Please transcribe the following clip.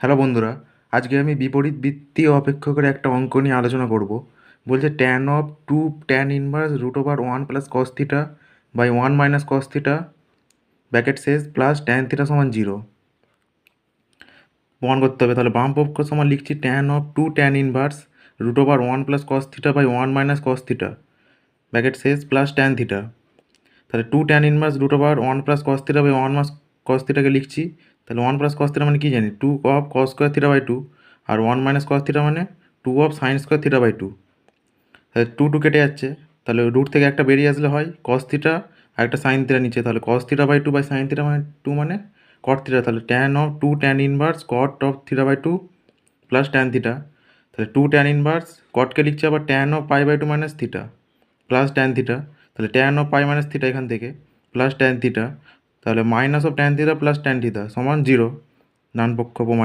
Hello বন্ধুরা, আজকে আমি বিপরীত বৃত্তি অপেক্ষকের একটা অঙ্ক নিয়ে আলোচনা করব। বলছে tan of two tan inverse root over one plus cos theta by one minus cos theta bracket শেষ প্লাস ট্যান থিটা সমান জিরো প্রমাণ করতে হবে, তাহলে বাম পক্ষ সমান লিখছি tan of two tan inverse root over one plus cos theta by one minus cos theta bracket শেষ প্লাস ট্যান থিটা তাহলে two tan inverse root over one plus cos theta by one minus cos থিটাকে লিখছি তাহলে one plus cos theta মানে কী জানি? Two of cos square theta by two R one minus cos theta মানে two of sine square theta by two তাহলে two two কেটে যাচ্ছে। তাহলে রুট থেকে একটা বেরিয়ে আসলে হয় কস থিটা আর একটা সাইন থিটা নিচে। তাহলে cos theta by two by sine theta মানে টু মানে কট থিটা তাহলে tan of two tan inverse cot of theta by two plus tan theta তাহলে টু ট্যান ইনভার্স কটকে লিখছে আবার tan of pi by two minus theta plus tan theta তাহলে tan of pi minus theta এখান থেকে plus tan theta তাহলে minus of tan theta plus tan theta সমান zero ডান পক্ষ প্রমাণ